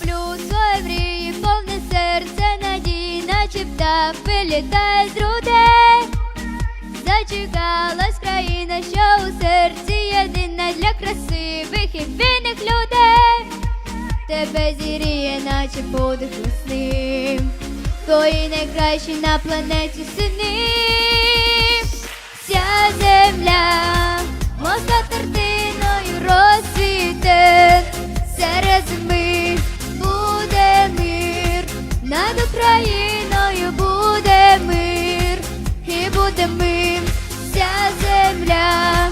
Люблю свої мрії, повне серце надії, наче птах вилітає з грудей. Зачекалась країна, що у серці єдина для красивих і вільних людей. Тебе зіріє, наче подих весни, твої найкращі на планеті сини. Вся земля, Україною буде мир, і буде мир, вся земля,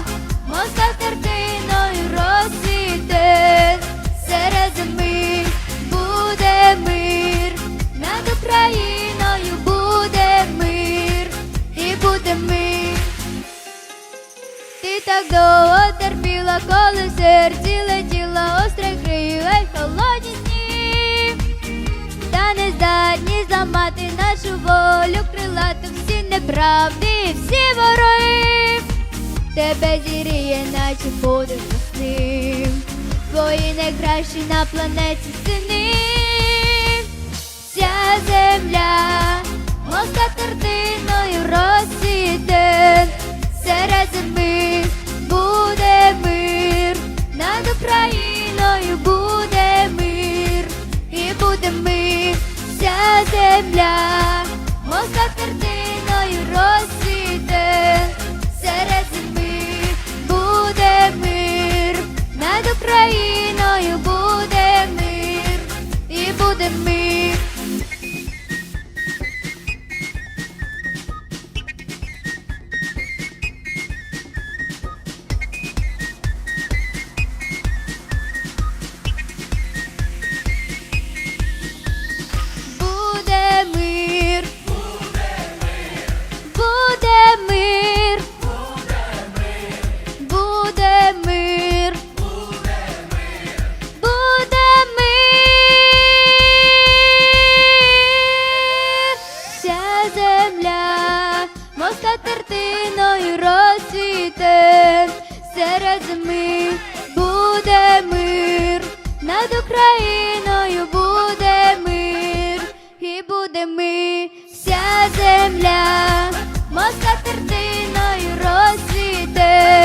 моста тертиною розцвіте, серед зими буде мир, над Україною буде мир, і буде мир. Ти так довго терпіла, коли в серці летіла остре крила холодні зламати нашу волю, крилату всі неправди, всі вороги. Тебе зіріє, наче будеш весни, твої найкращі на планеті сини. Вся земля, земля, мозга тертиною Над Україною буде мир. І буде ми Вся земля моста тертиною розцвіте.